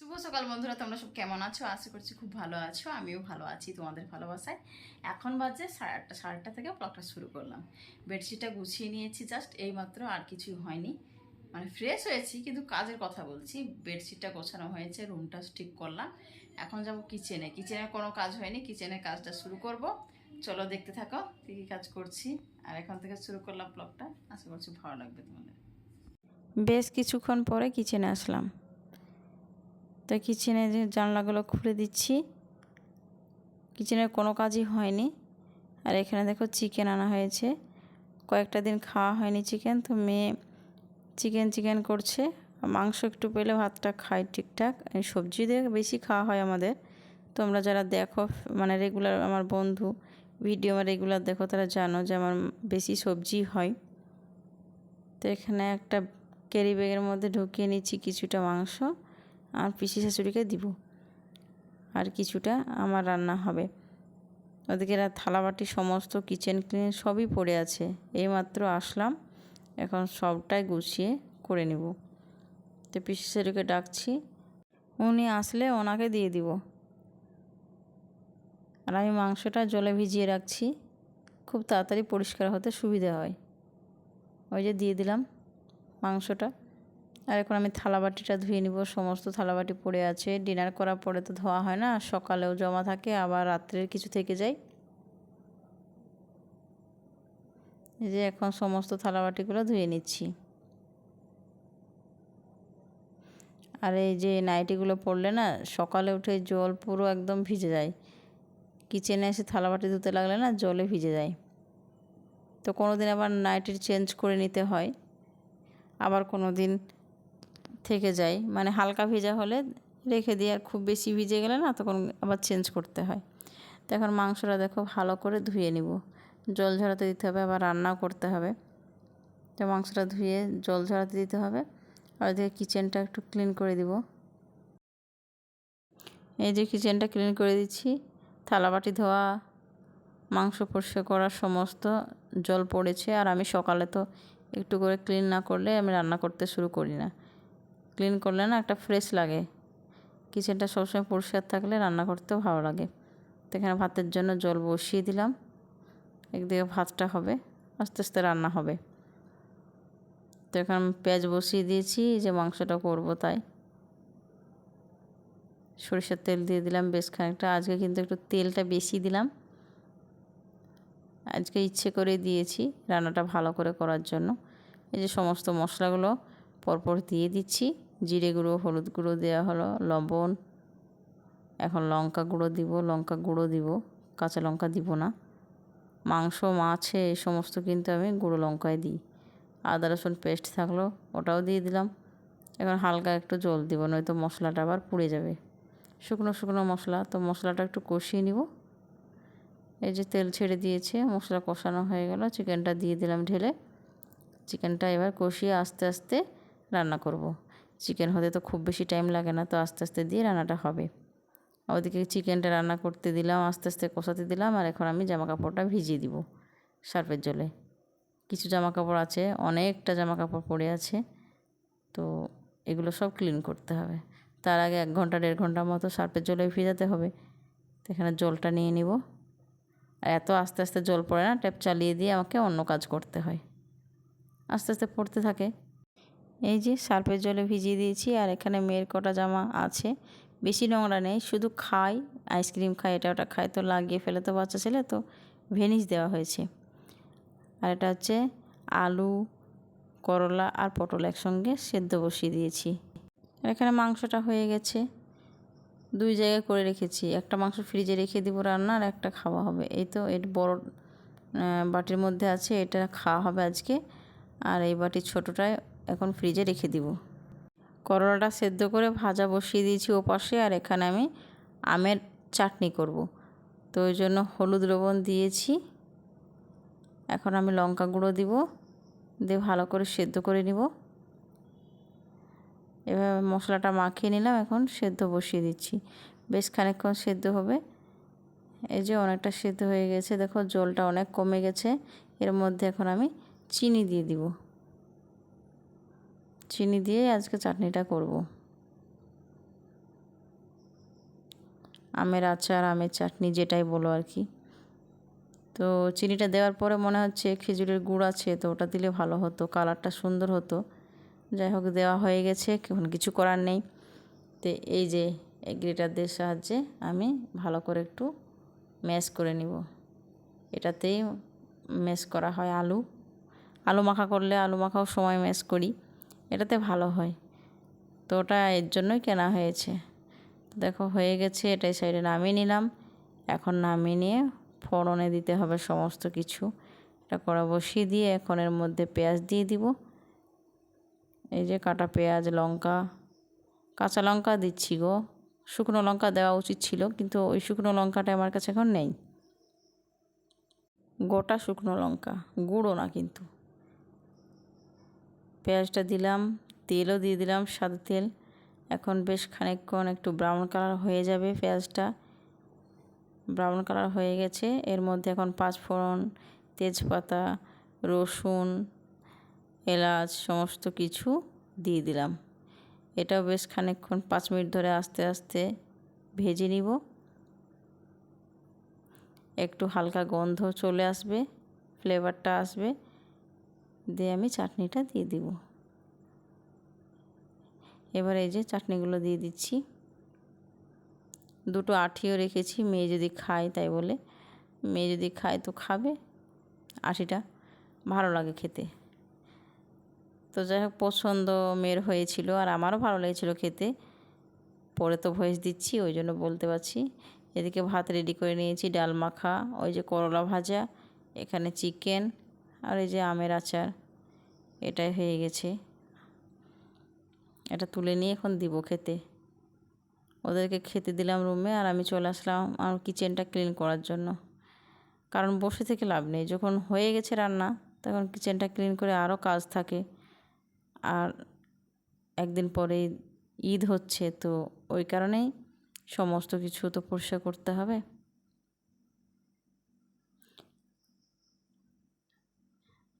শুভ সকাল বন্ধুরা, তোমরা সব কেমন আছো? আশা করছি খুব ভালো আছো। আমিও ভালো আছি তোমাদের ভালোবাসায়। এখন বাজে সাড়ে আটটা সাড়ে আটটা থেকে ব্লগটা শুরু করলাম। বেডশিটটা গুছিয়ে নিয়েছি জাস্ট এইমাত্র আর কিছুই হয়নি। মানে ফ্রেশ হয়েছি, কিন্তু কাজের কথা বলছি। বেডশিটটা গোছানো হয়েছে রুমটা ঠিক করলাম। এখন যাব কিচেনে কিচেনে কোনো কাজ হয়নি কিচেনের কাজটা শুরু করব। চলো দেখতে থাকো কী কী কাজ করছি। আর এখন থেকে শুরু করলাম ব্লগটা আশা করছি ভালো লাগবে তোমাদের। বেশ কিছুক্ষণ পরে কিচেনে আসলাম। তো কিচেনের জানলাগুলো খুলে দিচ্ছি। কিচেনের কোনো কাজই হয়নি। আর এখানে দেখো চিকেন আনা হয়েছে। কয়েকটা দিন খাওয়া হয়নি চিকেন, তো মেয়ে চিকেন চিকেন করছে। মাংস একটু পেলে ভাতটা খাই ঠিকঠাক। সবজি দিয়ে বেশি খাওয়া হয় আমাদের। তোমরা যারা দেখো মানে রেগুলার আমার বন্ধু ভিডিও আমার রেগুলার দেখো, তারা জানো যে আমার বেশি সবজি হয়। তো এখানে একটা ক্যারি ব্যাগের মধ্যে ঢুকিয়ে নিচ্ছি কিছুটা মাংস। আর পিসি শাশুড়িকে দিব। আর কিছুটা আমার রান্না হবে। ওদিকে থালাবাটি সমস্ত কিচেন ক্লিন সবই পড়ে আছে। এইমাত্র আসলাম, এখন সবটাই গুছিয়ে করে নিব। তো পিসি শাশুড়িকে ডাকছি, উনি আসলে ওনাকে দিয়ে দিব। আর আমি মাংসটা জলে ভিজিয়ে রাখছি, খুব তাড়াতাড়ি পরিষ্কার হতে সুবিধা হয়। ওই যে দিয়ে দিলাম মাংসটা। আর এখন আমি থালাবাটিটা ধুয়ে নিব, সমস্ত থালাবাটি পড়ে আছে। ডিনার করার পরে তো ধোয়া হয় না, সকালেও জমা থাকে, আবার রাত্রের কিছু থেকে যায়। এই যে এখন সমস্ত থালাবাটিগুলো ধুয়ে নিচ্ছি। আর এই যে নাইটিগুলো পড়লে না, সকালে উঠে জল পুরো একদম ভিজে যায়। কিচেনে এসে থালাবাটি ধুতে লাগলে না, জলে ভিজে যায়। তো কোনো দিন আবার নাইটির চেঞ্জ করে নিতে হয়। আবার কোনো দিন থেকে যায়। মানে হালকা ভেজা হলে রেখে দিয়ে আর খুব বেশি ভিজে গেলে না তখন আবার চেঞ্জ করতে হয়। তো এখন মাংসটা দেখো ভালো করে ধুয়ে নিব। জল ঝরাতে দিতে হবে, আবার রান্নাও করতে হবে। তো মাংসটা ধুয়ে জল ঝরাতে দিতে হবে। আর ওদিকে কিচেনটা একটু ক্লিন করে দিব। এই যে কিচেনটা ক্লিন করে দিচ্ছি। থালাবাটি ধোয়া, মাংস পরিষ্কার করার সমস্ত জল পড়েছে। আর আমি সকালে তো একটু করে ক্লিন না করলে আমি রান্না করতে শুরু করি না। ক্লিন করলে না একটা ফ্রেশ লাগে। কিচেনটা সবসময় পরিষ্কার থাকলে রান্না করতেও ভালো লাগে। তো এখানে ভাতের জন্য জল বসিয়ে দিলাম। একদিকে ভাতটা হবে, আস্তে আস্তে রান্না হবে। তো এখন পেঁয়াজ বসিয়ে দিয়েছি যে মাংসটা করব তাই। সরিষার তেল দিয়ে দিলাম বেশ খানিকটা। আজকে কিন্তু একটু তেলটা বেশি দিলাম। আজকে ইচ্ছে করে দিয়েছি রান্নাটা ভালো করে করার জন্য। এই যে সমস্ত মশলাগুলো পরপর দিয়ে দিচ্ছি। জিরে গুঁড়ো, হলুদ গুঁড়ো দেওয়া হলো, লবণ, এখন লঙ্কা গুঁড়ো দিব, লঙ্কা গুঁড়ো দিব, কাঁচা লঙ্কা দিব না। মাংস, মাছে এই সমস্ত কিন্তু আমি গুঁড়ো লঙ্কায় দিই। আদা, রসুন পেস্ট থাকল, ওটাও দিয়ে দিলাম। এখন হালকা একটু জল দিব, নয়তো মশলাটা আবার পুড়ে যাবে। শুকনো শুকনো মশলা, তো মশলাটা একটু কষিয়ে নিব। এই যে তেল ছেড়ে দিয়েছে, মশলা কষানো হয়ে গেল, চিকেনটা দিয়ে দিলাম ঢেলে। চিকেনটা এবার কষিয়ে আস্তে আস্তে রান্না করব। চিকেন হতে তো খুব বেশি টাইম লাগে না, তো আস্তে আস্তে দিয়ে রান্নাটা হবে। ওদিকে চিকেনটা রান্না করতে দিলাম, আস্তে আস্তে কষাতে দিলাম, আর এখন আমি জামা কাপড়টা ভিজিয়ে দিব সার্ফের জলে। কিছু জামা কাপড় আছে, অনেকটা জামা কাপড় পড়ে আছে, তো এগুলো সব ক্লিন করতে হবে। তার আগে এক ঘণ্টা, দেড় ঘণ্টা মতো সার্ফের জলে ভিজাতে হবে। তো এখানে জলটা নিয়ে নিব। আর এত আস্তে আস্তে জল পড়ে না ট্যাপ চালিয়ে দিয়ে আমাকে অন্য কাজ করতে হয়। আস্তে আস্তে পড়তে থাকে। এই যে সার্ফের জলে ভিজিয়ে দিয়েছি আর এখানে মেয়ের কটা জামা আছে। বেশি নোংরা নেই, শুধু খাই আইসক্রিম খাই এটা ওটা খাই তো লাগিয়ে ফেলে তো বাচ্চা ছেলে, তো ভেনিস দেওয়া হয়েছে। আর এটা হচ্ছে আলু, করলা আর পটল একসঙ্গে সেদ্ধ বসিয়ে দিয়েছি। আর এখানে মাংসটা হয়ে গেছে। দুই জায়গায় করে রেখেছি। একটা মাংস ফ্রিজে রেখে দিব রান্না আর একটা খাওয়া হবে। এই তো এর বড় বাটির মধ্যে আছে, এটা খাওয়া হবে আজকে। আর এই বাটির ছোটোটায় এখন ফ্রিজে রেখে দিব। করলাটা সেদ্ধ করে ভাজা বসিয়ে দিয়েছি ওপাশে আর এখানে আমি আমের চাটনি করব। তো ওই জন্য হলুদ লবণ দিয়েছি। এখন আমি লঙ্কা গুঁড়ো দিব। দিয়ে ভালো করে সেদ্ধ করে নিব। এভাবে মশলাটা মাখিয়ে নিলাম, এখন সেদ্ধ বসিয়ে দিচ্ছি। বেশ খানিকক্ষণ সেদ্ধ হবে। এই যে অনেকটা সেদ্ধ হয়ে গেছে। দেখো জলটা অনেক কমে গেছে। এর মধ্যে এখন আমি চিনি দিয়ে দিব। চিনি দিয়ে আজকে চাটনিটা করব। আমের আচার, আমের চাটনি যেটাই বলো আর কি। তো চিনিটা দেওয়ার পরে মনে হচ্ছে খেজুরের গুড় আছে, তো ওটা দিলে ভালো হতো, কালারটা সুন্দর হতো। যাই হোক, দেওয়া হয়ে গেছে, এখন কিছু করার নেই। তো এই যে গ্রেটারদের সাহায্যে আমি ভালো করে একটু ম্যাশ করে নিব। এটাতেই ম্যাশ করা হয় আলু। আলু মাখা করলে আলু মাখাও সময় ম্যাশ করি। এটাতে ভালো হয়। তো ওটা এর জন্যই কেনা হয়েছে। দেখো হয়ে গেছে, এটাই সাইডে নামিয়ে নিলাম। এখন নামিয়ে নিয়ে ফোড়নে দিতে হবে সমস্ত কিছু। এটা কড়া বসিয়ে দিয়ে এখন এর মধ্যে পেঁয়াজ দিয়ে দিব। এই যে কাটা পেঁয়াজ, লঙ্কা, কাঁচা লঙ্কা দিচ্ছি গো। শুকনো লঙ্কা দেওয়া উচিত ছিল, কিন্তু ওই শুকনো লঙ্কাটা আমার কাছে এখন নেই। গোটা শুকনো লঙ্কা, গুঁড়ো না কিন্তু। পেঁয়াজটা দিলাম, তেলও দিয়ে দিলাম সাদা তেল। এখন বেশ খানিকক্ষণ একটু ব্রাউন কালার হয়ে যাবে পেঁয়াজটা। ব্রাউন কালার হয়ে গেছে। এর মধ্যে এখন পাঁচফোড়ন, তেজপাতা, রসুন, এলাচ সমস্ত কিছু দিয়ে দিলাম। এটাও বেশ খানিকক্ষণ পাঁচ মিনিট ধরে আস্তে আস্তে ভেজে নিব। একটু হালকা গন্ধ চলে আসবে ফ্লেভারটা আসবে। দিয়ে আমি চাটনিটা দিয়ে দিব। এবার এই যে চাটনিগুলো দিয়ে দিচ্ছি। দুটো আঠিও রেখেছি, মেয়ে যদি খায় তাই বলে। মেয়ে যদি খায় তো খাবে, আঠিটা ভালো লাগে খেতে। তো যাই হোক, পছন্দ মেয়ের হয়েছিল আর আমারও ভালো লেগেছিলো খেতে। পরে তো ভয়েস দিচ্ছি, ওই জন্য বলতে পারছি। এদিকে ভাত রেডি করে নিয়েছি, ডাল মাখা, ওই যে করলা ভাজা, এখানে চিকেন আর এই যে আমের আচার। এটাই হয়ে গেছে। এটা তুলে নিয়ে এখন দিব খেতে। ওদেরকে খেতে দিলাম রুমে আর আমি চলে আসলাম আমার কিচেনটা ক্লিন করার জন্য। কারণ বসে থেকে লাভ নেই। যখন হয়ে গেছে রান্না, তখন কিচেনটা ক্লিন করে আরও কাজ থাকে। আর একদিন পরে ঈদ হচ্ছে, তো ওই কারণেই সমস্ত কিছু তো পরিষ্কার করতে হবে।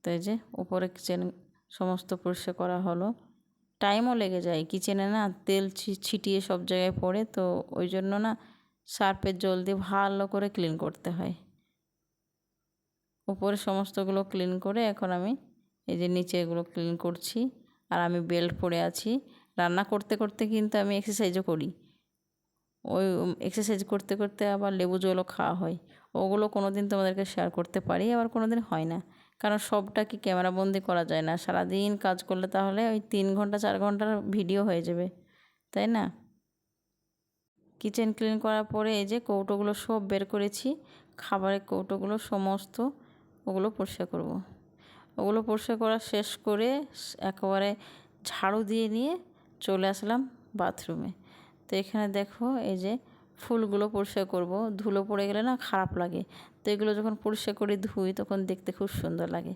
তো এই যে, উপরে কিচেন সমস্ত পরিষ্কার করা হলো। টাইমও লেগে যায়। কিচেনে না তেল ছিটিয়ে সব জায়গায় পড়ে, তো ওই জন্য না সার্ফের জল দিয়ে ভালো করে ক্লিন করতে হয়। উপরে সমস্তগুলো ক্লিন করে এখন আমি এই যে নিচে এগুলো ক্লিন করছি আর আমি বেল্ট পরে আছি। রান্না করতে করতে কিন্তু আমি এক্সারসাইজও করি। ওই এক্সারসাইজ করতে করতে আবার লেবু জলও খাওয়া হয়। ওগুলো কোনো দিন তোমাদেরকে শেয়ার করতে পারি, আবার কোনো দিন হয় না। কারণ সবটা কি ক্যামেরাবন্দি করা যায় না। সারাদিন কাজ করলে তাহলে ওই তিন ঘণ্টা, চার ঘণ্টার ভিডিও হয়ে যাবে, তাই না? কিচেন ক্লিন করার পরে এই যে কৌটোগুলো সব বের করেছি, খাবারের কৌটোগুলো সমস্ত ওগুলো পরিষ্কার করব। ওগুলো পরিষ্কার করা শেষ করে একেবারে ঝাড়ু দিয়ে নিয়ে চলে আসলাম বাথরুমে। তো এখানে দেখো এই যে ফুলগুলো পরিষ্কার করব। ধুলো পড়ে গেলে না খারাপ লাগে। তো এগুলো যখন পরিষ্কার করে ধুই তখন দেখতে খুব সুন্দর লাগে।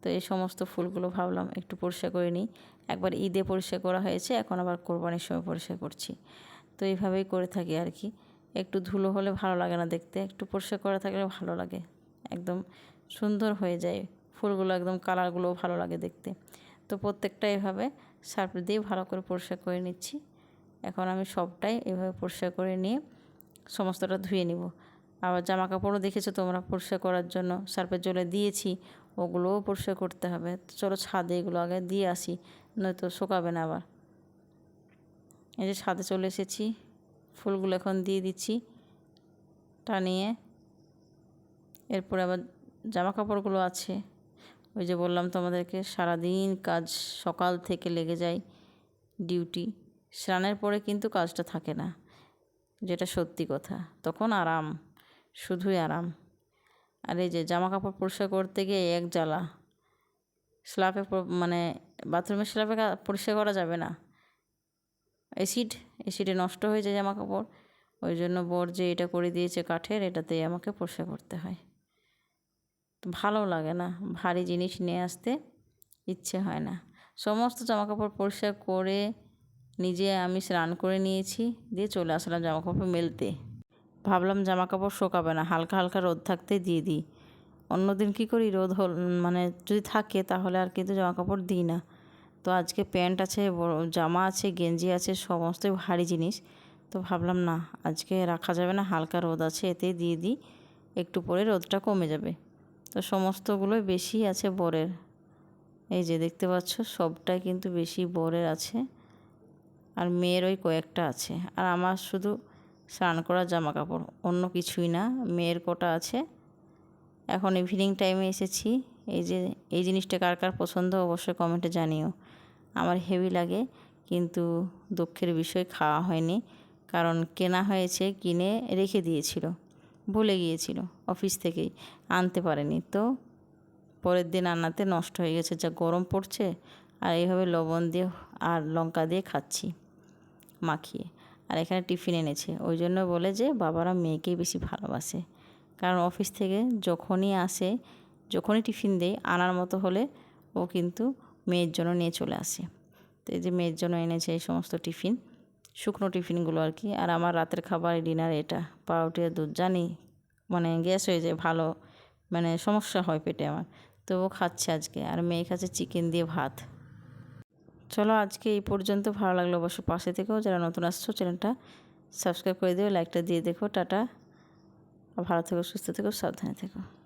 তো এই সমস্ত ফুলগুলো ভাবলাম একটু পরিষ্কার করে নিই। একবার ঈদে পরিষ্কার করা হয়েছে, এখন আবার কোরবানির সময় পরিষ্কার করছি। তো এইভাবেই করে থাকি আর কি। একটু ধুলো হলে ভালো লাগে না দেখতে, একটু পরিষ্কার করা থাকলে ভালো লাগে। একদম সুন্দর হয়ে যায় ফুলগুলো, একদম কালারগুলোও ভালো লাগে দেখতে। তো প্রত্যেকটা এভাবে সার্ফ দিয়ে ভালো করে পরিষ্কার করে নিচ্ছি। এখন আমি সবটাই এভাবে পরিষ্কার করে নিয়ে সমস্তটা ধুয়ে নিব। আবার জামা কাপড়ও দেখেছ তোমরা পরিষ্কার করার জন্য? সার্ফের জলে দিয়েছি, ওগুলোও পরিষ্কার করতে হবে। চলো ছাদে এগুলো আগে দিয়ে আসি, নয়তো শোকাবে না আবার। এই যে ছাদে চলে এসেছি, ফুলগুলো এখন দিয়ে দিচ্ছি টানিয়ে। এরপরে আবার জামা কাপড়গুলো আছে। ওই যে বললাম তোমাদেরকে, সারাদিন কাজ সকাল থেকে লেগে যায় ডিউটি। স্নানের পরে কিন্তু কাজটা থাকে না, যেটা সত্যি কথা। তখন আরাম। শুধুই আরাম। আর এই যে জামা কাপড় পরিষ্কার করতে গিয়ে এক জ্বালা। স্ল্যাপে মানে বাথরুমের স্ল্যাপে পরিষ্কার করা যাবে না। অ্যাসিড, অ্যাসিডে নষ্ট হয়ে যায় জামা কাপড় ওই জন্য বর যে এটা করে দিয়েছে কাঠের, এটাতেই আমাকে পরিষ্কার করতে হয়। ভালো লাগে না, ভারী জিনিস নিয়ে আসতে ইচ্ছে হয় না। সমস্ত জামা কাপড় পরিষ্কার করে নিজে আমি স্নান করে নিয়েছি, দিয়ে চলে আসলাম জামা কাপড় মেলতে। ভাবলাম জামা কাপড় শোকাবে না, হালকা হালকা রোদ থাকতে দিয়ে দিই। অন্যদিন কী করি? রোদ হল মানে যদি থাকে তাহলে আর কিন্তু জামা কাপড় দিই না। তো আজকে প্যান্ট আছে জামা আছে, গেঞ্জি আছে সমস্তই ভারী জিনিস। তো তো ভাবলাম না, আজকে রাখা যাবে না, হালকা রোদ আছে এতে দিয়ে দিই। একটু পরে রোদটা কমে যাবে। তো সমস্তগুলোই বেশি আছে বরের। এই যে দেখতে পাচ্ছ, সবটাই কিন্তু বেশি বরের আছে। আর মেয়ের ওই কয়েকটা আছে। আর আমার শুধু স্নান করা জামা কাপড় অন্য কিছুই না, মেয়ের কটা আছে। এখন ইভিনিং টাইমে এসেছি। এই যে, এই জিনিসটা কার কার পছন্দ অবশ্যই কমেন্টে জানিও। আমার হেভি লাগে, কিন্তু দুঃখের বিষয় খাওয়া হয়নি, কারণ কেনা হয়েছে, কিনে রেখে দিয়েছিল। ভুলে গিয়েছিল অফিস থেকেই। আনতে পারেনি। তো পরের দিন আনাতে নষ্ট হয়ে গেছে, যা গরম পড়ছে, আর এইভাবে লবণ দিয়ে আর লঙ্কা দিয়ে খাচ্ছি, মাখিয়ে। আর এখানে টিফিন এনেছে। ওই জন্য বলে যে বাবারা মেয়েকেই বেশি ভালোবাসে। কারণ অফিস থেকে যখনই আসে, যখনই টিফিন দেয়, আনার মতো হলে ও কিন্তু মেয়ের জন্য নিয়ে চলে আসে। তো এই যে মেয়ের জন্য এনেছে এই সমস্ত টিফিন, শুকনো টিফিনগুলো আর কি। আর আমার রাতের খাবার, ডিনার এটা। পাউরুটি আর দুধ, জানি? মানে গ্যাস হয়ে যায়, ভালো। মানে সমস্যা হয় পেটে আমার। তো ও খাচ্ছে আজকে। আর মেয়ে খাচ্ছে চিকেন দিয়ে ভাত। চলো আজকে এই পর্যন্ত ভালো লাগল অবশ্য পাশে থেকেও। যারা নতুন আসছো, চ্যানেলটা সাবস্ক্রাইব করে দিও, লাইকটা দিয়ে দেখো, টাটা। ভালো থেকো, সুস্থ থেকো, সাবধানে থেকো।